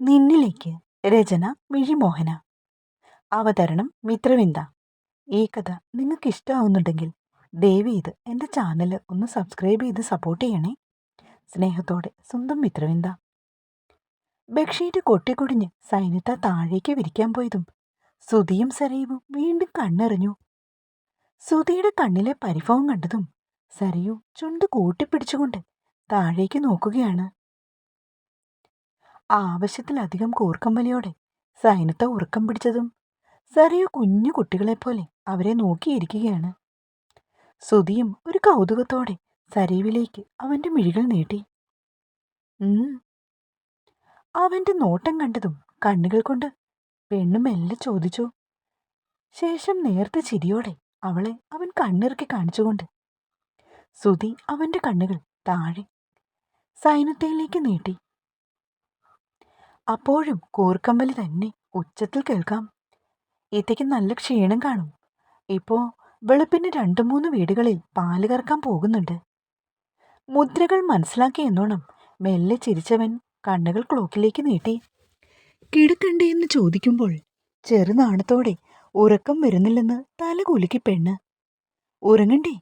നിന്നിലേക്ക് രചന മിഴിമോഹന. അവതരണം മിത്രവിന്ദ. ഈ കഥ നിങ്ങൾക്ക് ഇഷ്ടമാവുന്നുണ്ടെങ്കിൽ ദയവ് ചെയ്ത് എന്റെ ചാനൽ ഒന്ന് സബ്സ്ക്രൈബ് ചെയ്ത് സപ്പോർട്ട് ചെയ്യണേ. സ്നേഹത്തോടെ സ്വന്തം മിത്രവിന്ദ. ബെഡ്ഷീറ്റ് കൊട്ടിക്കൊടിഞ്ഞ് സൈന്യത്ത താഴേക്ക് വിരിക്കാൻ പോയതും സുധിയും സരയുവും വീണ്ടും കണ്ണെറിഞ്ഞു. സുധിയുടെ കണ്ണിലെ പരിഭവം കണ്ടതും സരയു ചുണ്ട് കൂട്ടിപ്പിടിച്ചുകൊണ്ട് താഴേക്ക് നോക്കുകയാണ്. ആവശ്യത്തിലധികം കൂർക്കം വലിയോടെ സൈനത്തെ ഉറക്കം പിടിച്ചതും സരയു കുഞ്ഞു കുട്ടികളെപ്പോലെ അവരെ നോക്കിയിരിക്കുകയാണ്. സുധിയും ഒരു കൗതുകത്തോടെ സരയുവിലേക്ക് അവന്റെ മിഴികൾ നീട്ടി. അവന്റെ നോട്ടം കണ്ടതും കണ്ണുകൾ കൊണ്ട് പെണ്ണു മെല്ലെ ചോദിച്ചു. ശേഷം നേർത്ത ചിരിയോടെ അവളെ അവൻ കണ്ണിറുക്കി കാണിച്ചുകൊണ്ട് സുധി അവന്റെ കണ്ണുകൾ താഴെ സൈനത്തേലേക്ക് നീട്ടി. അപ്പോഴും കൂർക്കമ്പലി തന്നെ ഉച്ചത്തിൽ കേൾക്കാം. ഇത്തയ്ക്ക് നല്ല ക്ഷീണം കാണും. ഇപ്പോ വെളുപ്പിന് രണ്ടു മൂന്ന് വീടുകളിൽ പാൽ കറക്കാൻ പോകുന്നുണ്ട്. മുദ്രകൾ മനസ്സിലാക്കി എന്നോണം മെല്ലെ ചിരിച്ചവൻ കണ്ണുകൾ ക്ലോക്കിലേക്ക് നീട്ടി. കിടക്കണ്ടേ എന്ന് ചോദിക്കുമ്പോൾ ചെറുനാണത്തോടെ ഉറക്കം വരുന്നില്ലെന്ന് തല കുലുക്കി പെണ്ണ്. ഉറങ്ങണ്ടേ?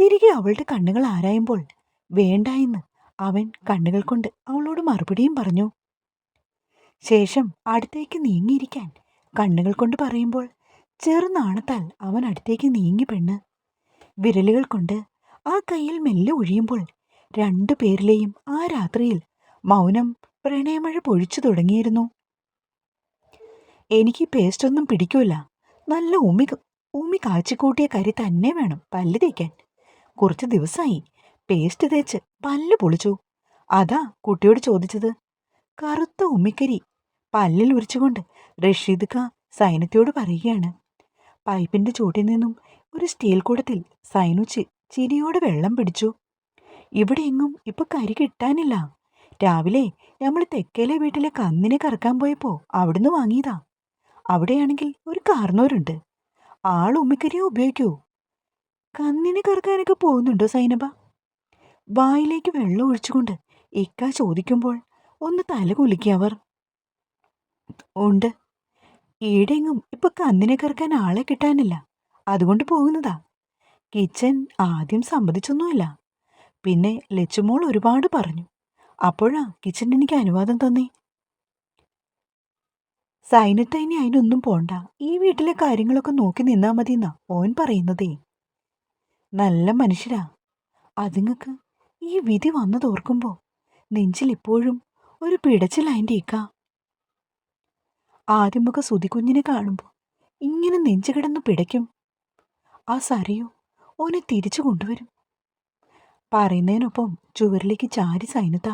തിരികെ അവളുടെ കണ്ണുകൾ ആരായുമ്പോൾ വേണ്ട എന്ന് അവൻ കണ്ണുകൾ കൊണ്ട് അവളോട് മറുപടിയും പറഞ്ഞു. ശേഷം അടുത്തേക്ക് നീങ്ങിയിരിക്കാൻ കണ്ണുകൾ കൊണ്ട് പറയുമ്പോൾ ചെറുനാണത്താൽ അവൻ അടുത്തേക്ക് നീങ്ങി പെണ്ണ്. വിരലുകൾ കൊണ്ട് ആ കയ്യിൽ മെല്ലെ ഒഴിയുമ്പോൾ രണ്ടു പേരിലെയും ആ രാത്രിയിൽ മൗനം പ്രണയമഴ പൊഴിച്ചു തുടങ്ങിയിരുന്നു. എനിക്ക് പേസ്റ്റ് ഒന്നും പിടിക്കൂല. നല്ല ഉമ്മി ഉമ്മി കാച്ചിക്കൂട്ടിയ കരി തന്നെ വേണം പല്ല് തേക്കാൻ. കുറച്ച് ദിവസമായി പേസ്റ്റ് തേച്ച് പല്ല് പൊളിച്ചു. അതാ കുട്ടിയോട് ചോദിച്ചത്. കറുത്ത ഉമ്മിക്കരി. പല്ലിൽ ഉരിച്ചുകൊണ്ട് റഷീദ് ഖാ സൈനത്തോട് പറയുകയാണ്. പൈപ്പിന്റെ ചൂട്ടിൽ നിന്നും ഒരു സ്റ്റീൽ കൂടത്തിൽ സൈനു ചിരിയോട് ചിരിയോടെ വെള്ളം പിടിച്ചു. ഇവിടെ എങ്ങും ഇപ്പൊ കരി കിട്ടാനില്ല. രാവിലെ നമ്മൾ തെക്കേലെ വീട്ടിലെ കന്നിനെ കറക്കാൻ പോയപ്പോ അവിടുന്ന് വാങ്ങിയതാ. അവിടെയാണെങ്കിൽ ഒരു കാർന്നോരുണ്ട്. ആൾ ഉമ്മിക്കരിയെ ഉപയോഗിക്കൂ. കന്നിനെ കറക്കാനൊക്കെ പോകുന്നുണ്ടോ സൈനബ? വായിലേക്ക് വെള്ളം ഒഴിച്ചുകൊണ്ട് ഇക്ക ചോദിക്കുമ്പോൾ ഒന്ന് തല കുലുക്കി അവർ. ഉണ്ട്. ഈടെങ്ങും ഇപ്പൊ കന്നിനെ കറക്കാൻ ആളെ കിട്ടാനില്ല. അതുകൊണ്ട് പോകുന്നതാ. കിച്ചൻ ആദ്യം സമ്മതിച്ചൊന്നുമില്ല. പിന്നെ ലച്ചുമോൾ ഒരുപാട് പറഞ്ഞു. അപ്പോഴാ കിച്ചൻ എനിക്ക് അനുവാദം തന്നേ. സൈനത്തെ ഇനി അതിനൊന്നും പോണ്ട. ഈ വീട്ടിലെ കാര്യങ്ങളൊക്കെ നോക്കി നിന്നാ മതി എന്നാ ഓൻ പറയുന്നതേ. നല്ല മനുഷ്യരാ. അതുങ്ങക്ക് ഈ വിധി വന്നതോർക്കുമ്പോൾ നെഞ്ചിൽ ഇപ്പോഴും ഒരു പിടച്ചിലതിന്റെ ഇക്ക. ആദ്യമൊക്കെ സുതികുഞ്ഞിനെ കാണുമ്പോൾ ഇങ്ങനെ നെഞ്ചു കിടന്ന് പിടയ്ക്കും. ആ സരയോ ഓനെ തിരിച്ചു കൊണ്ടുവരും. പറയുന്നതിനൊപ്പം ചുവരിലേക്ക് ചാരി സൈനത്ത.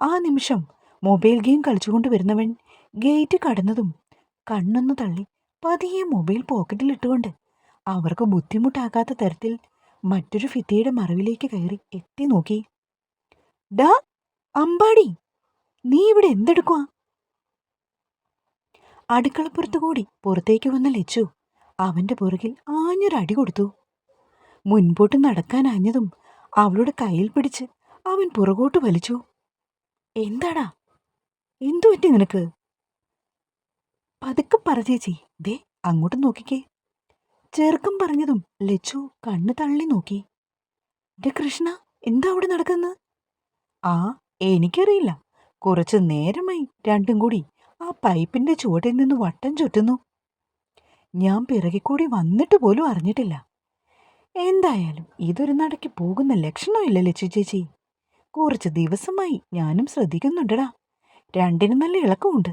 ആ നിമിഷം മൊബൈൽ ഗെയിം കളിച്ചുകൊണ്ട് വരുന്നവൻ ഗേറ്റ് കടന്നതും കണ്ണൊന്നു തള്ളി പതിയെ മൊബൈൽ പോക്കറ്റിലിട്ടുകൊണ്ട് അവർക്ക് ബുദ്ധിമുട്ടാകാത്ത തരത്തിൽ മറ്റൊരു ഫിത്തിയുടെ മറവിലേക്ക് കയറി എത്തി നോക്കി. ഡാ അമ്പാടി. നീ ഇവിടെ എന്തെടുക്കുവാ? അടുക്കളപ്പുറത്തു കൂടി പുറത്തേക്ക് വന്ന ലച്ചു അവന്റെ പുറകിൽ ആഞ്ഞൊരടി കൊടുത്തു. മുൻപോട്ട് നടക്കാൻ നടക്കാനാഞ്ഞതും അവളുടെ കയ്യിൽ പിടിച്ച് അവൻ പുറകോട്ട് വലിച്ചു. എന്താടാ? എന്തു പറ്റി നിനക്ക്? പതുക്കെ പറ ചേച്ചി. ദേ അങ്ങോട്ട് നോക്കിക്കേ. ചെറുക്കം പറഞ്ഞതും ലച്ചു കണ്ണു തള്ളി നോക്കി. ഡേ കൃഷ്ണ എന്താ അവിടെ നടക്കുന്നത്? ആ എനിക്കറിയില്ല. കുറച്ചു നേരമായി രണ്ടും കൂടി ആ പൈപ്പിന്റെ ചുവട്ടിൽ നിന്ന് വട്ടം ചുറ്റുന്നു. ഞാൻ പിറകെ കൂടി വന്നിട്ട് പോലും അറിഞ്ഞിട്ടില്ല. എന്തായാലും ഇതൊരു നടക്ക് പോകുന്ന ലക്ഷണമില്ല ലച്ചു ചേച്ചി? കുറച്ച് ദിവസമായി ഞാനും ശ്രദ്ധിക്കുന്നുണ്ടടാ. രണ്ടിനും നല്ല ഇളക്കമുണ്ട്.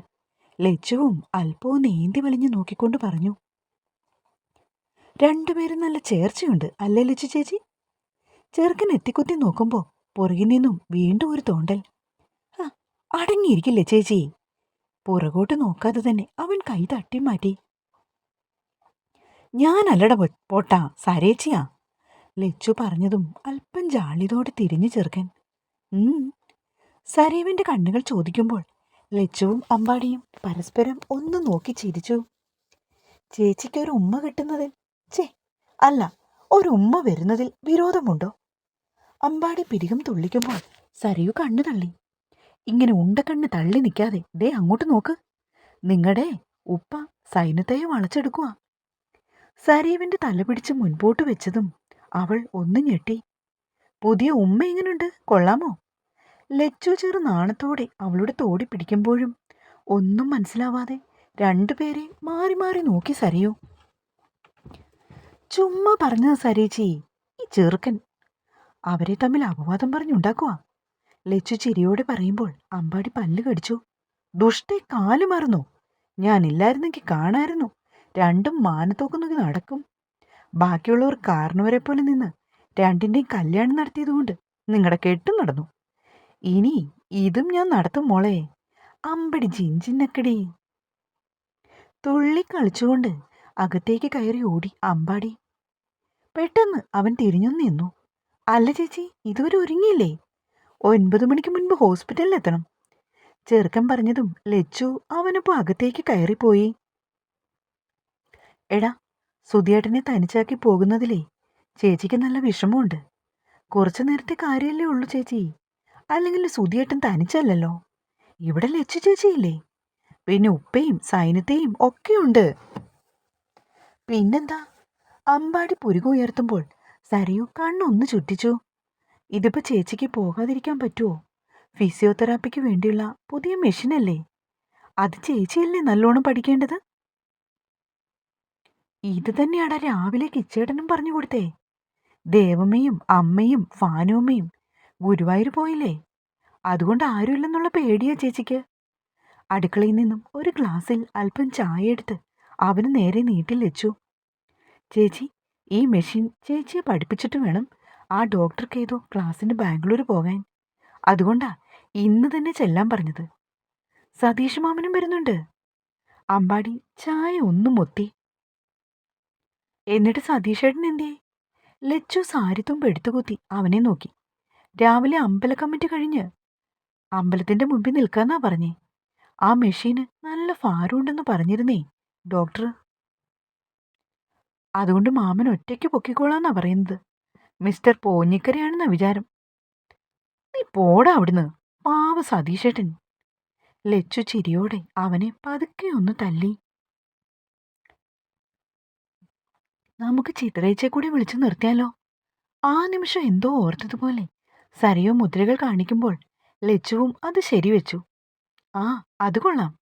ലച്ചുവും അല്പവും നീന്തി വലിഞ്ഞു നോക്കിക്കൊണ്ട് പറഞ്ഞു. രണ്ടുപേരും നല്ല ചേർച്ചയുണ്ട് അല്ലേ ലച്ചു ചേച്ചി? ചെറുക്കൻ എത്തിക്കുത്തി നോക്കുമ്പോൾ പുറകിൽ നിന്നും വീണ്ടും ഒരു തോണ്ടൽ. അടങ്ങിയിരിക്കില്ലേ ചേച്ചി? പുറകോട്ട് നോക്കാതെ തന്നെ അവൻ കൈ തട്ടി മാറ്റി. ഞാനല്ലട പോട്ടാ സരേച്ചിയാ. ലച്ചു പറഞ്ഞതും അല്പം ജാളിതോടെ തിരിഞ്ഞു ചെറുക്കൻ. സരീവിന്റെ കണ്ണുകൾ ചോദിക്കുമ്പോൾ ലച്ചുവും അമ്പാടിയും പരസ്പരം ഒന്ന് നോക്കി ചിരിച്ചു. ചേച്ചിക്ക് ഒരു ഉമ്മ കിട്ടുന്നതിൽ ചേ അല്ല ഒരു ഉമ്മ വരുന്നതിൽ വിരോധമുണ്ടോ? അമ്പാടി പിരികം തുള്ളിക്കുമ്പോൾ സരയു കണ്ണു തള്ളി. ഇങ്ങനെ ഉണ്ടക്കണ്ണ് തള്ളി നിൽക്കാതെ ദേ അങ്ങോട്ട് നോക്ക്. നിങ്ങളുടെ ഉപ്പ സൈന്യത്തെ വളച്ചെടുക്കുക സരീവിന്റെ തല പിടിച്ച് മുൻപോട്ട് വെച്ചതും അവൾ ഒന്ന് ഞെട്ടി. പുതിയ ഉമ്മ എങ്ങനെയുണ്ട് കൊള്ളാമോ? ലച്ചു ചെറു നാണത്തോടെ അവളുടെ തോടി പിടിക്കുമ്പോഴും ഒന്നും മനസ്സിലാവാതെ രണ്ടുപേരെ മാറി മാറി നോക്കി സരിയോ. ചുമ്മാ പറഞ്ഞത് സരീച്ചി. ഈ ചെറുക്കൻ അവരെ തമ്മിൽ അപവാദം പറഞ്ഞുണ്ടാക്കുക ലച്ചു ചിരിയോടെ പറയുമ്പോൾ അമ്പാടി പല്ല് കടിച്ചു. ദുഷ്ടേ കാൽ മറന്നു. ഞാനില്ലായിരുന്നെങ്കിൽ കാണായിരുന്നു. രണ്ടും മാനത്തോക്ക് നടക്കും. ബാക്കിയുള്ളവർ കാരണവരെ പോലെ നിന്ന് രണ്ടിന്റെയും കല്യാണം നടത്തിയതുകൊണ്ട് നിങ്ങളുടെ കെട്ടും നടന്നു. ഇനി ഇതും ഞാൻ നടത്തും മോളെ. അമ്പടി ജിഞ്ചിന്നക്കടി തുള്ളി കളിച്ചുകൊണ്ട് അകത്തേക്ക് കയറി ഓടി അമ്പാടി. പെട്ടെന്ന് അവൻ തിരിഞ്ഞു നിന്നു. അല്ല ചേച്ചി ഇതുവരെ ഒരുങ്ങിയില്ലേ? ഒൻപത് മണിക്ക് മുൻപ് ഹോസ്പിറ്റലിൽ എത്തണം ചെറുക്കൻ പറഞ്ഞതും ലച്ചു അവനപ്പോ അകത്തേക്ക് കയറിപ്പോയി. എടാ സുധിയേട്ടനെ തനിച്ചാക്കി പോകുന്നതിലേ ചേച്ചിക്ക് നല്ല വിഷമമുണ്ട്. കുറച്ചു നേരത്തെ കാര്യമല്ലേ ഉള്ളൂ ചേച്ചി. അല്ലെങ്കിൽ സുധിയേട്ടൻ തനിച്ചല്ലല്ലോ. ഇവിടെ ലച്ചു ചേച്ചിയില്ലേ? പിന്നെ ഉപ്പയും സൈന്യത്തെയും ഒക്കെയുണ്ട്. പിന്നെന്താ? അമ്പാടി പുരുക ഉയർത്തുമ്പോൾ സരയു കണ്ണൊന്ന് ചുറ്റിച്ചു. ഇതിപ്പോ ചേച്ചിക്ക് പോകാതിരിക്കാൻ പറ്റുമോ ഫിസിയോതെറാപ്പിക്ക് വേണ്ടിയുള്ള പുതിയ മെഷീനല്ലേ? അത് ചേച്ചിയല്ലേ നല്ലോണം പഠിക്കേണ്ടത്? ഇത് തന്നെയാടാ രാവിലെ കിച്ചേട്ടനും പറഞ്ഞു കൊടുത്തേ. ദേവമ്മയും അമ്മയും ഫാനുമ്മയും ഗുരുവായൂർ പോയില്ലേ? അതുകൊണ്ട് ആരുമില്ലെന്നുള്ള പേടിയാ ചേച്ചിക്ക്. അടുക്കളയിൽ നിന്നും ഒരു ഗ്ലാസ്സിൽ അല്പം ചായ എടുത്ത് അവന് നേരെ നീട്ടിൽ വെച്ചു. ചേച്ചി ഈ മെഷീൻ ചേച്ചിയെ പഠിപ്പിച്ചിട്ട് വേണം ആ ഡോക്ടർക്ക് ഏതോ ക്ലാസ്സിന് ബാംഗ്ലൂർ പോകാൻ. അതുകൊണ്ടാ ഇന്ന് തന്നെ ചെല്ലാൻ പറഞ്ഞത്. സതീഷ് മാമനും വരുന്നുണ്ട്. അമ്പാടി ചായ ഒന്നും മൊത്തി എന്നിട്ട് സതീഷേട്ടൻ എന്തേ ലച്ചു സാരിത്തുമ്പ് എടുത്തുകുത്തി അവനെ നോക്കി. രാവിലെ അമ്പല കമ്മിറ്റി കഴിഞ്ഞ് അമ്പലത്തിന്റെ മുമ്പിൽ നിൽക്കാന്നാ പറഞ്ഞേ. ആ മെഷീന് നല്ല ഭാരമുണ്ടെന്ന് പറഞ്ഞിരുന്നേ ഡോക്ടർ അതുകൊണ്ട് മാമൻ ഒറ്റയ്ക്ക് പൊക്കിക്കോളാന്നാ പറയുന്നത്. മിസ്റ്റർ പോഞ്ഞിക്കരയാണെന്ന വിചാരം. നീ പോടാ അവിടുന്ന് പാവ സതീശേട്ടൻ. ലച്ചു ചിരിയോടെ അവനെ പതുക്കെ ഒന്ന് തല്ലി. നമുക്ക് ചിത്രേച്ചയെ കൂടി വിളിച്ചു നിർത്തിയാലോ? ആ നിമിഷം എന്തോ ഓർത്തതുപോലെ സരയോ മുദ്രകൾ കാണിക്കുമ്പോൾ ലച്ചുവും അത് ശരിവെച്ചു. ആ അത് കൊള്ളാം.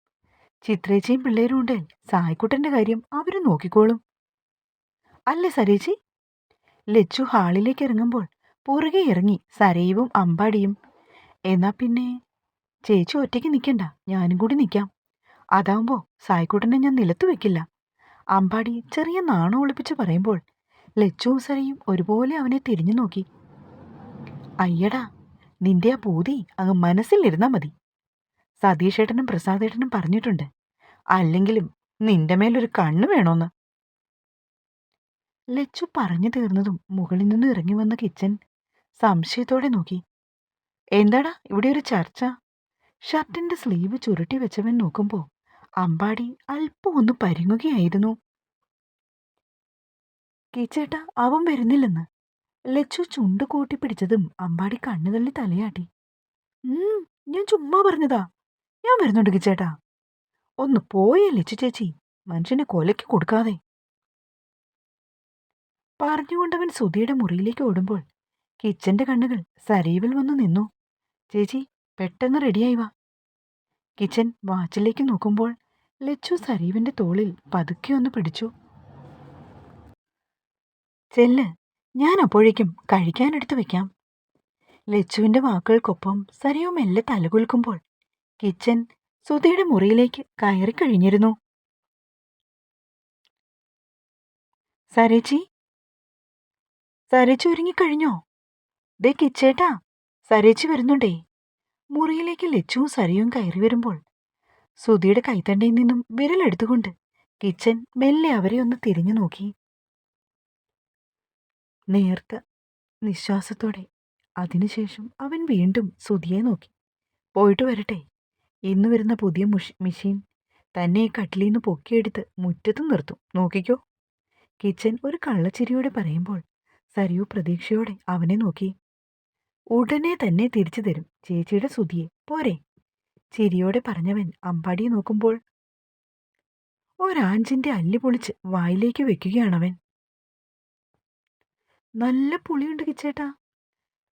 ചിത്രേച്ചയും പിള്ളേരും ഉണ്ട് സായ്ക്കുട്ടന്റെ കാര്യം അവരും നോക്കിക്കോളും. അല്ലേ സരേച്ചി? ലച്ചു ഹാളിലേക്ക് ഇറങ്ങുമ്പോൾ പുറകെ ഇറങ്ങി സരയവും അമ്പാടിയും. എന്നാ പിന്നെ? ചേച്ചി ഒറ്റയ്ക്ക് നിൽക്കണ്ട ഞാനും കൂടി നിൽക്കാം അതാവുമ്പോൾ സായ്ക്കുട്ടനെ ഞാൻ നിലത്തു വെക്കില്ല. അമ്പാടി ചെറിയ നാണം ഒളിപ്പിച്ച് പറയുമ്പോൾ ലച്ചുവും സരയും ഒരുപോലെ അവനെ തിരിഞ്ഞു നോക്കി. അയ്യടാ നിന്റെ ആ പൂതി അങ്ങ് മനസ്സിലിരുന്നാൽ മതി. സതീഷേട്ടനും പ്രസാദേട്ടനും പറഞ്ഞിട്ടുണ്ട് അല്ലെങ്കിലും നിന്റെ മേലൊരു കണ്ണ് വേണോന്ന്. ലച്ചു പറഞ്ഞു തീർന്നതും മുകളിൽ നിന്ന് ഇറങ്ങി വന്ന കിച്ചൻ. സംശയത്തോടെ നോക്കി. എന്താടാ ഇവിടെ ഒരു ചർച്ച? ഷർട്ടിന്റെ സ്ലീവ് ചുരുട്ടി വെച്ചവൻ നോക്കുമ്പോ അമ്പാടി അല്പം ഒന്ന് പരിങ്ങുകയായിരുന്നു. കീച്ചേട്ട അവൻ വരുന്നില്ലെന്ന്. ലച്ചു ചുണ്ട് കൂട്ടി പിടിച്ചതും അമ്പാടി കണ്ണുതള്ളി തലയാട്ടി. ഞാൻ ചുമ്മാ പറഞ്ഞതാ. ഞാൻ വരുന്നുണ്ട് കിച്ചേട്ടാ. ഒന്ന് പോയേ ലച്ചു ചേച്ചി. മനുഷ്യനെ കൊലയ്ക്ക് കൊടുക്കാതെ. പറഞ്ഞുകൊണ്ടവൻ സുധിയുടെ മുറിയിലേക്ക് ഓടുമ്പോൾ കിച്ചന്റെ കണ്ണുകൾ സരീവിൽ വന്നു നിന്നു. ചേച്ചി പെട്ടെന്ന് റെഡിയായി വാ. കിച്ചൻ വാച്ചിലേക്ക് നോക്കുമ്പോൾ ലച്ചു സരീവിന്റെ തോളിൽ പതുക്കെ ഒന്ന് പിടിച്ചു. ചെല്ല് ഞാൻ അപ്പോഴേക്കും കഴിക്കാനെടുത്ത് വെക്കാം. ലച്ചുവിന്റെ വാക്കുകൾക്കൊപ്പം സരീവ് മെല്ലെ തലകുൽക്കുമ്പോൾ കിച്ചൻ സുധിയുടെ മുറിയിലേക്ക് കയറി കഴിഞ്ഞിരുന്നു. സരേച്ചി സരേച്ചി ഒരുങ്ങിക്കഴിഞ്ഞോ ദേ കിച്ചേട്ടാ സരേച്ചി വരുന്നുണ്ടേ. മുറിയിലേക്ക് ലച്ചുവും സരയും കയറി വരുമ്പോൾ സുധിയുടെ കൈത്തണ്ടയിൽ നിന്നും വിരലെടുത്തുകൊണ്ട് കിച്ചൻ മെല്ലെ അവരെ ഒന്ന് തിരിഞ്ഞു നോക്കി. നേർത്ത നിശ്വാസത്തോടെ അതിനുശേഷം അവൻ വീണ്ടും സുധിയെ നോക്കി. പോയിട്ട് വരട്ടെ. ഇന്ന് വരുന്ന പുതിയ മുഷ് മെഷീൻ തന്നെ കട്ടിലിൽ നിന്ന് പൊക്കിയെടുത്ത് മുറ്റത്ത് നിർത്തും. നോക്കിക്കോ. കിച്ചൻ ഒരു കള്ളച്ചിരിയോടെ പറയുമ്പോൾ സരിയു പ്രതീക്ഷയോടെ അവനെ നോക്കി. ഉടനെ തന്നെ തിരിച്ചു തരും ചേച്ചിയുടെ സുതിയെ പോരെ. ചിരിയോടെ പറഞ്ഞവൻ അമ്പാടിയെ നോക്കുമ്പോൾ ഒരാഞ്ചിന്റെ അല്ലി പൊളിച്ച് വായിലേക്ക് വെക്കുകയാണവൻ. നല്ല പുളിയുണ്ട് കിച്ചേട്ടാ.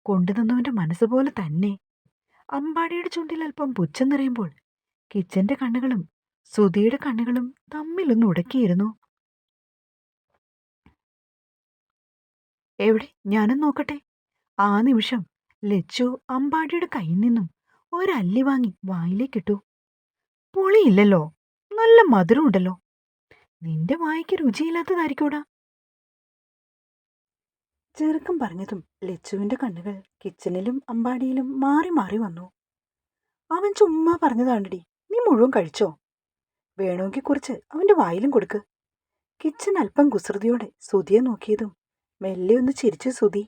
കൊണ്ടുതന്നവന്റെ മനസ്സ് പോലെ തന്നെ. അമ്പാടിയുടെ ചുണ്ടിൽ അല്പം പുച്ഛം നിറയുമ്പോൾ കിച്ചന്റെ കണ്ണുകളും സുധിയുടെ കണ്ണുകളും തമ്മിലൊന്ന് ഉടക്കിയിരുന്നു. എവിടെ? ഞാനും നോക്കട്ടെ. ആ നിമിഷം ലച്ചു അമ്പാടിയുടെ കയ്യിൽ നിന്നും ഒരല്ലി വാങ്ങി വായിലേക്കിട്ടു പുളിയില്ലല്ലോ. നല്ല മധുരമുണ്ടല്ലോ നിന്റെ വായിക്ക് രുചിയില്ലാത്തതായിരിക്കൂടാ. ചെറുക്കം പറഞ്ഞതും ലച്ചുവിന്റെ കണ്ണുകൾ കിച്ചണിലും അമ്പാടിയിലും മാറി മാറി വന്നു. അവൻ ചുമ്മാ പറഞ്ഞതാണ്ടടി നീ മുഴുവൻ കഴിച്ചോ? വേണമെങ്കിൽ കുറച്ച് അവന്റെ വായിലും കൊടുക്ക്. കിച്ചൻ അല്പം കുസൃതിയോടെ സുതിയെ നോക്കിയതും മെല്ലെ ഒന്ന് ചിരിച്ചു സുതി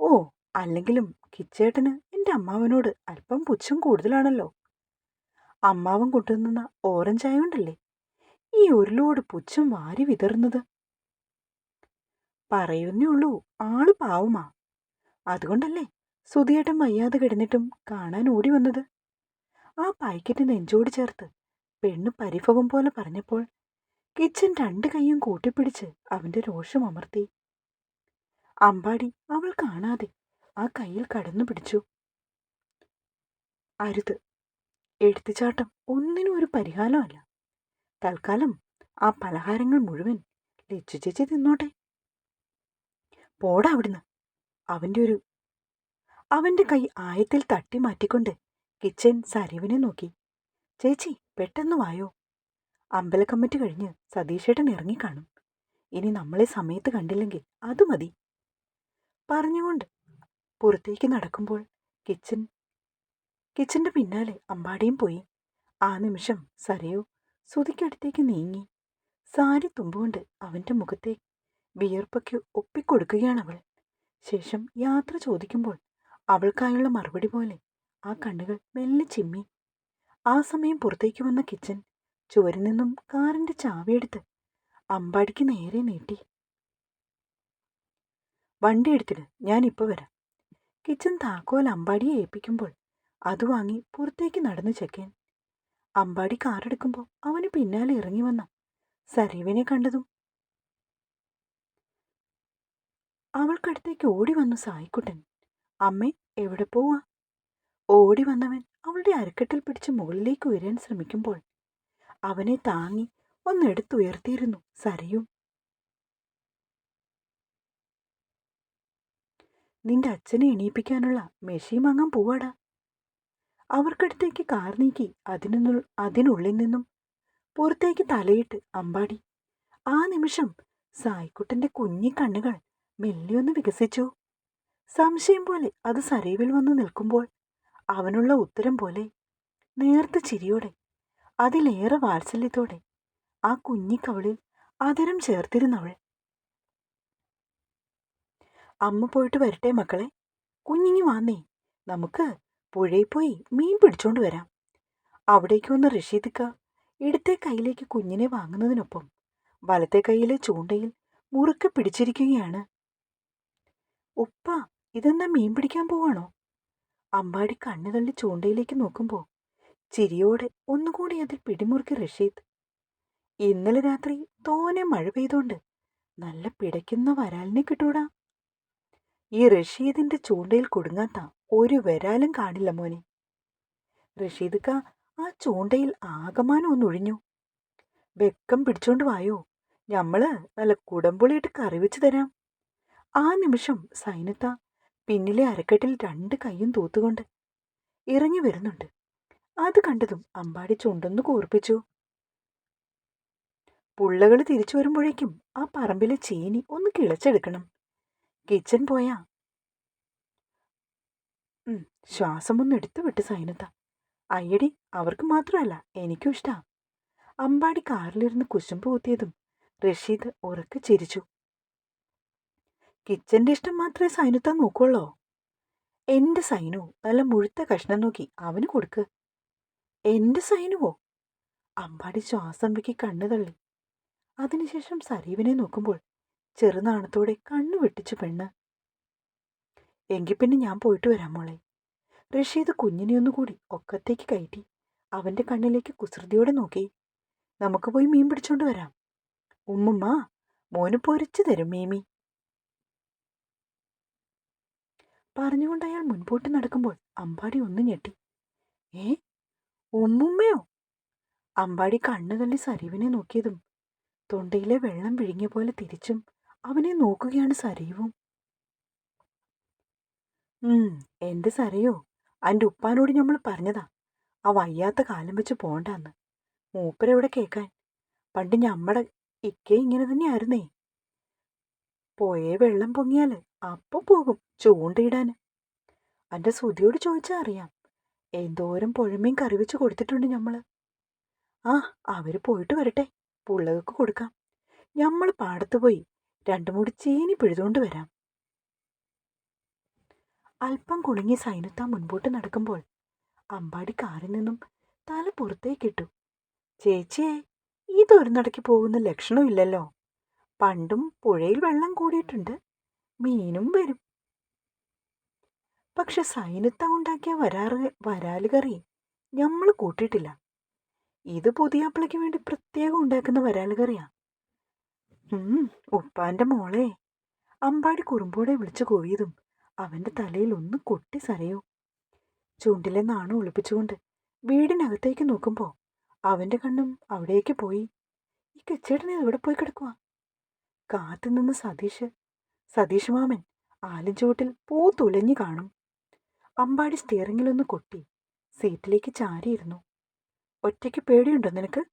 ഓ അല്ലെങ്കിലും കിച്ചേട്ടന് എന്റെ അമ്മാവനോട് അല്പം പുച്ഛം കൂടുതലാണല്ലോ. അമ്മാവൻ കൊണ്ടുവന്ന ഓറഞ്ച് ആയോണ്ടല്ലേ ഈ ലോഡ് പുച്ഛം വാരി വിതറുന്നത്. പറയുന്നേ ഉള്ളൂ ആൾ പാവുമാ. അതുകൊണ്ടല്ലേ സുധിയേട്ടൻ വയ്യാതെ കിടന്നിട്ടും കാണാൻ ഓടി വന്നത്? ആ പായ്ക്കറ്റ് നെഞ്ചോട് ചേർത്ത് പെണ്ണ് പരിഭവം പോലെ പറഞ്ഞപ്പോൾ കിച്ചൻ രണ്ട് കൈയും കൂട്ടിപ്പിടിച്ച് അവന്റെ രോഷം അമർത്തി. അമ്പാടി അവൾ കാണാതെ ആ കയ്യിൽ കടന്നു പിടിച്ചു. അരുത്. എടുത്തുചാട്ടം ഒന്നിനും ഒരു പരിഹാരമല്ല. തൽക്കാലം ആ പലഹാരങ്ങൾ മുഴുവൻ ലച്ചു ചേച്ചി തിന്നോട്ടെ. പോടാ അവിടുന്ന്. അവന്റെ ഒരു അവന്റെ കൈ ആയത്തിൽ തട്ടി മാറ്റിക്കൊണ്ട് കിച്ചൻ സരീവിനെ നോക്കി. ചേച്ചി പെട്ടെന്ന് വായോ. അമ്പലക്കമ്മറ്റി കഴിഞ്ഞ് സതീഷേട്ടൻ ഇറങ്ങിക്കാണും. ഇനി നമ്മളെ സമയത്ത് കണ്ടില്ലെങ്കിൽ അത് മതി. പറഞ്ഞുകൊണ്ട് പുറത്തേക്ക് നടക്കുമ്പോൾ കിച്ചൻ കിച്ചന്റെ പിന്നാലെ അമ്പാടിയും പോയി. ആ നിമിഷം സരയു സുതിക്കടുത്തേക്ക് നീങ്ങി. സാരി തുമ്പുകൊണ്ട് അവന്റെ മുഖത്തെ വിയർപ്പൊക്കെ അവൾ. ശേഷം യാത്ര ചോദിക്കുമ്പോൾ അവൾക്കായുള്ള മറുപടി പോലെ ആ കണ്ണുകൾ മെല്ലെ ചിമ്മി. ആ സമയം പുറത്തേക്ക് വന്ന കിച്ചൻ ചുവരിൽ നിന്നും കാറിന്റെ ചാവിയെടുത്ത് അമ്പാടിക്ക് നേരെ നീട്ടി. വണ്ടി എടുത്തിട്ട് ഞാനിപ്പോൾ വരാം. കിച്ചൻ താക്കോൽ അമ്പാടിയെ ഏൽപ്പിക്കുമ്പോൾ അത് വാങ്ങി പുറത്തേക്ക് നടന്നു ചെക്കൻ. അമ്പാടി കാറെടുക്കുമ്പോൾ അവന് പിന്നാലെ ഇറങ്ങി വന്ന സരീവിനെ കണ്ടതും അവൾക്കടുത്തേക്ക് ഓടി വന്നു സായിക്കുട്ടൻ. അമ്മേ എവിടെ പോവാ? ഓടി വന്നവൻ അവളുടെ അരക്കെട്ടിൽ പിടിച്ച് മുകളിലേക്ക് ഉയരാൻ ശ്രമിക്കുമ്പോൾ അവനെ താങ്ങി ഒന്നെടുത്തുയർത്തിയിരുന്നു സരയും. നിന്റെ അച്ഛനെ എണീപ്പിക്കാനുള്ള മെഷീൻ വാങ്ങാൻ പോവാടാ. അവർക്കടുത്തേക്ക് കാർ നീക്കി അതിനു അതിനുള്ളിൽ നിന്നും പുറത്തേക്ക് തലയിട്ട് അമ്പാടി. ആ നിമിഷം സായിക്കുട്ടന്റെ കുഞ്ഞി കണ്ണുകൾ മെല്ലിയൊന്ന് വികസിച്ചു. സംശയം പോലെ അത് സരീവിൽ വന്ന് നിൽക്കുമ്പോൾ അവനുള്ള ഉത്തരം പോലെ നേർത്ത ചിരിയോടെ അതിലേറെ വാത്സല്യത്തോടെ ആ കുഞ്ഞിക്കവളിൽ അതിരം ചേർത്തിരുന്നവൾ അമ്മ പോയിട്ട് വരട്ടെ മക്കളെ. കുഞ്ഞിങ്ങി വാന്നേ. നമുക്ക് പുഴയിൽ പോയി മീൻ പിടിച്ചോണ്ട് വരാം. അവിടേക്ക് വന്ന് റഷീദിക്ക ഇടത്തെ കൈയിലേക്ക് കുഞ്ഞിനെ വാങ്ങുന്നതിനൊപ്പം വലത്തെ കൈയിലെ ചൂണ്ടയിൽ മുറുക്കെ പിടിച്ചിരിക്കുകയാണ്. ഉപ്പ ഇതെന്നാ മീൻ പിടിക്കാൻ പോവാണോ? അമ്പാടി കണ്ണു ചൂണ്ടയിലേക്ക് നോക്കുമ്പോൾ ചിരിയോടെ ഒന്നുകൂടി അതിൽ പിടിമുറുക്കി റഷീദ് ഇന്നലെ രാത്രി തോനെ മഴ പെയ്തോണ്ട് നല്ല പിടയ്ക്കുന്ന വരാലിനെ കിട്ടൂടാ. ഈ റഷീദിന്റെ ചൂണ്ടയിൽ കൊടുങ്ങാത്ത ഒരു വരാലും കാണില്ല മോനെ. റഷീദ്ക്ക ആ ചൂണ്ടയിൽ ആകമാനം ഒന്നൊഴിഞ്ഞു വെക്കം പിടിച്ചോണ്ട് വായോ. ഞമ്മൾ നല്ല കുടംപുളിയിട്ട് കറി വെച്ച് തരാം. ആ നിമിഷം സൈനത്ത പിന്നിലെ അരക്കെട്ടിൽ രണ്ട് കൈയും തൂത്തുകൊണ്ട് ഇറങ്ങി വരുന്നുണ്ട്. അത് കണ്ടതും അമ്പാടി ചുണ്ടൊന്ന് കൂർപ്പിച്ചു. പുള്ളകൾ തിരിച്ചു വരുമ്പോഴേക്കും ആ പറമ്പിലെ ചീനി ഒന്ന് കിളച്ചെടുക്കണം. കിച്ചൻ പോയാ ശ്വാസം ഒന്ന് എടുത്തു വിട്ട് സൈനത്ത. അയ്യടി അവർക്ക് മാത്രമല്ല എനിക്കും ഇഷ്ടാ. അമ്പാടി കാറിലിരുന്ന് കുശുമ്പ് കൂത്തിയതും റഷീദ് ഉറക്കെ ചിരിച്ചു. കിച്ചന്റെ ഇഷ്ടം മാത്രമേ സൈനുത്ത നോക്കുള്ളോ എന്റെ സൈനു നല്ല മുഴുത്ത കഷ്ണം നോക്കി അവന് കൊടുക്ക്. എന്റെ സൈനുവോ? അമ്പാടി ശ്വാസം വെക്കി കണ്ണു തള്ളി അതിനുശേഷം സരീവിനെ നോക്കുമ്പോൾ ചെറുനാണത്തോടെ കണ്ണു വെട്ടിച്ചു പെണ്ണ്. എങ്കിൽ പിന്നെ ഞാൻ പോയിട്ട് വരാം മോളെ. റഷീദ് കുഞ്ഞിനെ ഒന്നുകൂടി ഒക്കത്തേക്ക് കയറ്റി അവന്റെ കണ്ണിലേക്ക് കുസൃതിയോടെ നോക്കി. നമുക്ക് പോയി മീൻ പിടിച്ചോണ്ട് വരാം. ഉമ്മമ്മ മോന് പൊരിച്ചു തരും മീമി. പറഞ്ഞുകൊണ്ട് അയാൾ മുൻപോട്ട് നടക്കുമ്പോൾ അമ്പാടി ഒന്ന് ഞെട്ടി. ഏ ഉമ്മുമ്മയോ? അമ്പാടി കണ്ണു തള്ളി സരീവിനെ നോക്കിയതും തൊണ്ടയിലെ വെള്ളം വിഴുങ്ങിയ പോലെ തിരിച്ചും അവനെ നോക്കുകയാണ് സരയുവും എന്ത് സരയോ? അന്റെ ഉപ്പാനോട് നമ്മൾ പറഞ്ഞതാ. ആ വയ്യാത്ത കാലം വെച്ച് പോണ്ടാന്ന്. മൂപ്പരെവിടെ കേൾക്കാൻ പണ്ട് ഞമ്മടെ ഇക്കെ ഇങ്ങനെ തന്നെ തന്നെയായിരുന്നേ പോയേ വെള്ളം പൊങ്ങിയാൽ അപ്പൊ പോകും ചൂണ്ടയിടാൻ അന്റെ സുതിയോട് ചോദിച്ചാ അറിയാം. എന്തോരം പുഴമീൻ കറി വെച്ച് കൊടുത്തിട്ടുണ്ട് ഞമ്മൾ. ആ അവർ പോയിട്ട് വരട്ടെ. പുള്ളകൾക്ക് കൊടുക്കാം. ഞമ്മൾ പാടത്ത് പോയി രണ്ടു മൂടി ചീനി പിഴുതുകൊണ്ട് വരാം. അല്പം കുളിങ്ങി സൈനത്ത മുൻപോട്ട് നടക്കുമ്പോൾ അമ്പാടി കാറിൽ നിന്നും തല പുറത്തേക്കിട്ടു ചേച്ചിയെ ഇതൊരു നടക്കി പോകുന്ന ലക്ഷണമില്ലല്ലോ പണ്ടും പുഴയിൽ വെള്ളം കൂടിയിട്ടുണ്ട്. മീനും വരും. പക്ഷെ സൈനത്ത ഉണ്ടാക്കിയ വരാറ് വരാൽ നമ്മൾ കൂട്ടിയിട്ടില്ല. ഇത് പുതിയാപ്പിളയ്ക്ക് വേണ്ടി പ്രത്യേകം ഉണ്ടാക്കുന്ന വരാൽ കറിയാ. ഉം ഉപ്പാന്റെ മോളെ. അമ്പാടി കുറുമ്പോടെ വിളിച്ചു കോവിയതും അവന്റെ തലയിൽ ഒന്ന് കൊട്ടി സരയോ. ചൂണ്ടിലെ നാണം ഒളിപ്പിച്ചുകൊണ്ട് വീടിനകത്തേക്ക് നോക്കുമ്പോൾ അവന്റെ കണ്ണും അവിടേക്ക് പോയി. ഈ കച്ചേട്ടനെ എവിടെ പോയി കിടക്കുക കാത്തു നിന്ന് സതീഷ്. സതീഷ് മാമൻ ആലും ചുവട്ടിൽ പൂ തുലഞ്ഞു കാണും. അമ്പാടി സ്റ്റിയറിങ്ങിലൊന്ന് കൊട്ടി സീറ്റിലേക്ക് ചാരിയിരുന്നു. ഒറ്റയ്ക്ക് പേടിയുണ്ടോ നിനക്ക്?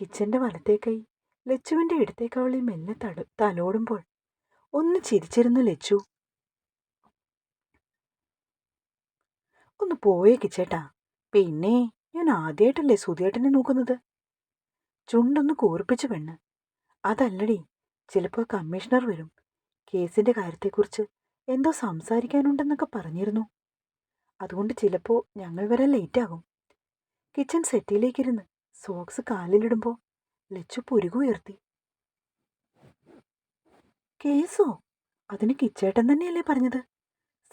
കിച്ചന്റെ വലത്തേ കൈ ലച്ചുവിന്റെ ഇടത്തേക്കവളി മെല്ലെ തട തലോടുമ്പോൾ ഒന്ന് ചിരിച്ചിരുന്നു ലച്ചു. ഒന്ന് പോയേ കിച്ചേട്ടാ. പിന്നെ ഞാൻ ആദ്യമായിട്ടല്ലേ സുധിയേട്ടനെ നോക്കുന്നത്? ചുണ്ടൊന്ന് കൂർപ്പിച്ചു പെണ്ണ്. അതല്ലടി ചിലപ്പോൾ കമ്മീഷണർ വരും. കേസിന്റെ കാര്യത്തെക്കുറിച്ച് എന്തോ സംസാരിക്കാനുണ്ടെന്നൊക്കെ പറഞ്ഞിരുന്നു. അതുകൊണ്ട് ചിലപ്പോൾ ഞങ്ങൾ വരാൻ ലേറ്റാകും. കിച്ചൺ സെറ്റിയിലേക്കിരുന്ന് സോക്സ് കാലിലിടുമ്പോൾ ലച്ചു പുരുകുയർത്തി കേസോ? അതിന് കിച്ചേട്ടൻ തന്നെയല്ലേ പറഞ്ഞത്?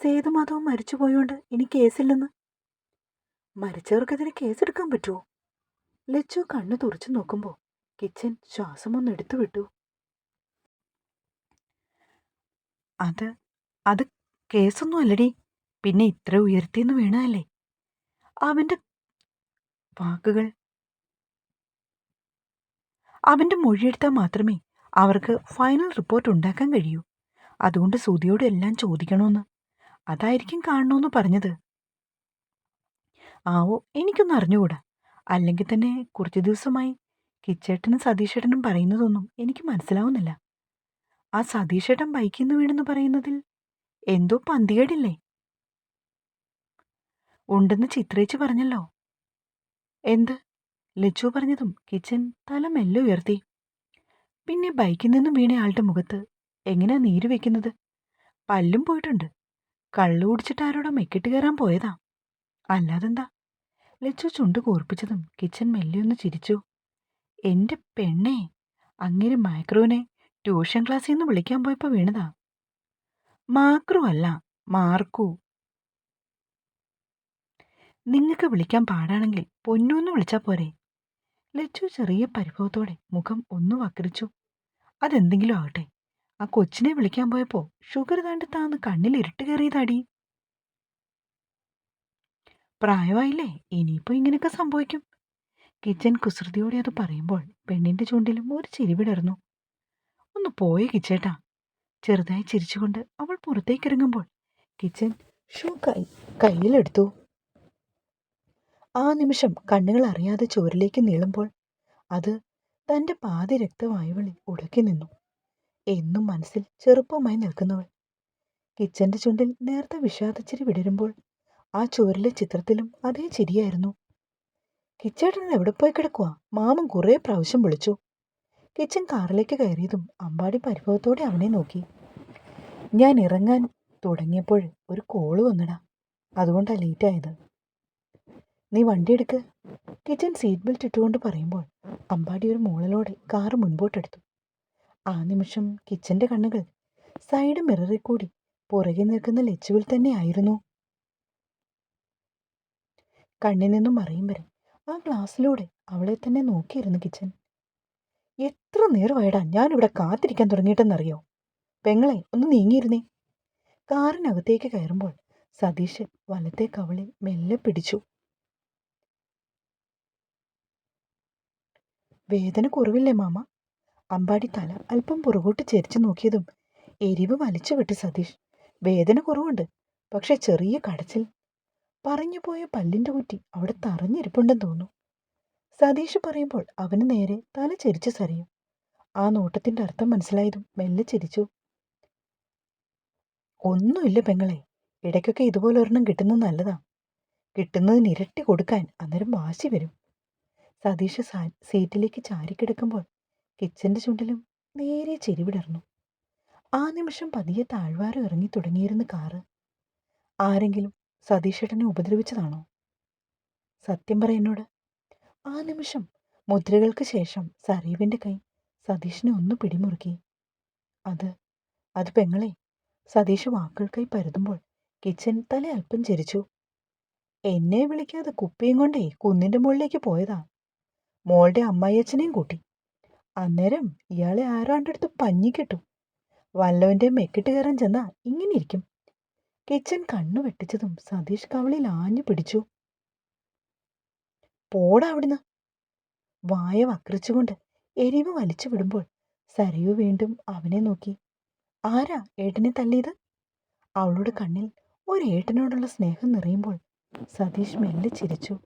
സേതുമാധവൻ മരിച്ചുപോയോണ്ട് ഇനി കേസില്ലെന്ന്? മരിച്ചവർക്കെതിരെ കേസെടുക്കാൻ പറ്റുമോ ലച്ചു കണ്ണു തുറച്ചു നോക്കുമ്പോൾ കിച്ചൻ ശ്വാസമൊന്ന് എടുത്തു വിട്ടു. അത് അത് കേസൊന്നും അല്ലടി. പിന്നെ ഇത്ര ഉയർത്തിയെന്ന് വീണതല്ലേ? അവന്റെ വാക്കുകൾ അവന്റെ മൊഴിയെടുത്താൽ മാത്രമേ അവർക്ക് ഫൈനൽ റിപ്പോർട്ട് ഉണ്ടാക്കാൻ കഴിയൂ. അതുകൊണ്ട് സുധിയോട് എല്ലാം ചോദിക്കണമെന്ന്. അതായിരിക്കും കാണണമെന്ന് പറഞ്ഞത്. ആവോ എനിക്കൊന്നും അറിഞ്ഞുകൂടാ. അല്ലെങ്കിൽ തന്നെ കുറച്ച് ദിവസമായി കിച്ചേട്ടനും സതീഷേട്ടനും പറയുന്നതൊന്നും എനിക്ക് മനസ്സിലാവുന്നില്ല. ആ സതീഷേട്ടൻ ബൈക്കിൽ നിന്ന് വീണെന്ന് പറയുന്നതിൽ എന്തോ പന്തികേടില്ലേ? ഉണ്ടെന്ന് ചിത്രേച്ച് പറഞ്ഞല്ലോ. എന്ത്? ലച്ചു പറഞ്ഞതും കിച്ചൻ തല മെല്ലെ ഉയർത്തി. പിന്നെ ബൈക്കിൽ നിന്നും വീണ ആളുടെ മുഖത്ത് എങ്ങനെയാ നീര് വെക്കുന്നത്? പല്ലും പോയിട്ടുണ്ട്. കള്ളു കുടിച്ചിട്ട് ആരോടോ മെക്കിട്ട് കയറാൻ പോയതാ. അല്ലാതെന്താ? ലച്ചു ചുണ്ട് കോർപ്പിച്ചതും കിച്ചൻ മെല്ലെ ഒന്ന് ചിരിച്ചു. എന്റെ പെണ്ണെ അങ്ങനെ മൈക്രോനെ ട്യൂഷൻ ക്ലാസ്സിൽ നിന്ന് വിളിക്കാൻ പോയപ്പോ വീണതാ. മാക്രോ അല്ല മാർക്കു. നിങ്ങൾക്ക് വിളിക്കാൻ പാടാണെങ്കിൽ പൊന്നു എന്ന് വിളിച്ചാൽ പോരെ. ലച്ചു ചെറിയ പരിഭവത്തോടെ മുഖം ഒന്നു വക്രിച്ചു. അതെന്തെങ്കിലും ആകട്ടെ ആ കൊച്ചിനെ വിളിക്കാൻ പോയപ്പോ ഷുഗർ താണ്ട് താന്ന് കണ്ണിൽ ഇരുട്ട് കയറിയതാടി. പ്രായമായില്ലേ ഇനിയിപ്പോ ഇങ്ങനെയൊക്കെ സംഭവിക്കും. കിച്ചൻ കുസൃതിയോടെ അത് പറയുമ്പോൾ പെണ്ണിന്റെ ചുണ്ടിലും ഒരു ചിരിവിടർന്നു ഒന്ന് പോയേ കിച്ചേട്ടാ. ചെറുതായി ചിരിച്ചുകൊണ്ട് അവൾ പുറത്തേക്കിറങ്ങുമ്പോൾ കിച്ചൻ ഷൂ കൈ കയ്യിലെടുത്തു. ആ നിമിഷം കണ്ണുകൾ അറിയാതെ ചോരിലേക്ക് നീളുമ്പോൾ അത് തന്റെ പാതി രക്തവായുവിളിൽ ഉടക്കി നിന്നു. എന്നും മനസ്സിൽ ചെറുപ്പമായി നിൽക്കുന്നവൾ. കിച്ചന്റെ ചുണ്ടിൽ നേർത്ത വിഷാദച്ചിരി വിടരുമ്പോൾ ആ ചുവരിലെ ചിത്രത്തിലും അതേ ചിരിയായിരുന്നു. കിച്ചേട്ടൻ എവിടെ പോയി കിടക്കുക മാമൻ കുറേ പ്രാവശ്യം വിളിച്ചു. കിച്ചൻ കാറിലേക്ക് കയറിയതും അമ്പാടി പരിഭവത്തോടെ അവനെ നോക്കി. ഞാൻ ഇറങ്ങാൻ തുടങ്ങിയപ്പോൾ ഒരു കോൾ വന്നടാ. അതുകൊണ്ടാണ് ലേറ്റായത്. നീ വണ്ടി എടുക്ക്. കിച്ചൻ സീറ്റ് ബെൽറ്റ് ഇട്ടുകൊണ്ട് പറയുമ്പോൾ അമ്പാടി ഒരു മൂളലോടെ കാറ് മുൻപോട്ടെടുത്തു. ആ നിമിഷം കിച്ചന്റെ കണ്ണുകൾ സൈഡ് മിററിൽ കൂടി പുറകെ നിൽക്കുന്ന ലച്ചുവിൽ തന്നെ ആയിരുന്നു. കണ്ണിൽ നിന്നും മറയും വരെ ആ ഗ്ലാസ്സിലൂടെ അവളെ തന്നെ നോക്കിയിരുന്നു കിച്ചൻ എത്ര നേരമായിടാ ഞാനിവിടെ കാത്തിരിക്കാൻ തുടങ്ങിയിട്ടെന്നറിയോ? പെങ്ങളെ ഒന്ന് നീങ്ങിയിരുന്നേ. കാറിനകത്തേക്ക് കയറുമ്പോൾ സതീഷ് വലത്തെ കവളിൽ മെല്ലെ പിടിച്ചു. വേദന കുറവില്ലേ മാമ? അമ്പാടി തല അല്പം പുറകോട്ട് ചെരിച്ചു നോക്കിയതും എരിവ് വലിച്ചു വിട്ട് സതീഷ്. വേദന കുറവുണ്ട് പക്ഷെ ചെറിയ കടച്ചിൽ. പറഞ്ഞു പോയ പല്ലിന്റെ കുറ്റി അവിടെ തറഞ്ഞിരിപ്പുണ്ടെന്ന് തോന്നുന്നു. സതീഷ് പറയുമ്പോൾ അവന് നേരെ തല ചെരിച്ചു സറിയും ആ നോട്ടത്തിന്റെ അർത്ഥം മനസ്സിലായതും മെല്ലെ ചിരിച്ചു. ഒന്നുമില്ല പെങ്ങളെ ഇടയ്ക്കൊക്കെ ഇതുപോലെ ഒരെണ്ണം കിട്ടുന്നത് നല്ലതാ. കിട്ടുന്നതിന് ഇരട്ടി കൊടുക്കാൻ അന്നേരം വാശി വരും. സതീഷ് സീറ്റിലേക്ക് ചാരിക്കിടക്കുമ്പോൾ കിച്ചന്റെ ചുണ്ടിലും നേരെ ചെരിവിടർന്നു ആ നിമിഷം പതിയെ താഴ്വാരം ഇറങ്ങി തുടങ്ങിയിരുന്ന കാറ് ആരെങ്കിലും സതീഷേട്ടനെ ഉപദ്രവിച്ചതാണോ? സത്യം പറ എന്നോട്. ആ നിമിഷം മുദ്രകൾക്ക് ശേഷം സരീവിന്റെ കൈ സതീഷിനെ ഒന്ന് പിടിമുറുക്കി. അത് അത് പെങ്ങളെ സതീഷ് വാക്കുകൾക്കായി പരതുമ്പോൾ കിച്ചൻ തല അല്പം ചിരിച്ചു. എന്നെ വിളിക്കാതെ കുപ്പിയും കൊണ്ടേ കുന്നിന്റെ മുകളിലേക്ക് പോയതാ. മോളുടെ അമ്മായിയച്ഛനെയും കൂട്ടി. അന്നേരം ഇയാളെ ആരാണ്ടെടുത്ത് പഞ്ഞിക്കെട്ടു വല്ലവന്റെ മെക്കിട്ട് കയറാൻ ചെന്നാ ഇങ്ങനെ ഇരിക്കും. കിച്ചൻ കണ്ണു വെട്ടിച്ചതും സതീഷ് കവളിൽ ആഞ്ഞു പിടിച്ചു. പോടാ അവിടുന്ന്. വായ വക്രിച്ചുകൊണ്ട് എരിവ് വലിച്ചു വിടുമ്പോൾ സരയു വീണ്ടും അവനെ നോക്കി. ആരാ ഏട്ടനെ തല്ലിയത്? അവളുടെ കണ്ണിൽ ഒരു ഏട്ടനോടുള്ള സ്നേഹം നിറയുമ്പോൾ സതീഷ് മെല്ലെ ചിരിച്ചു.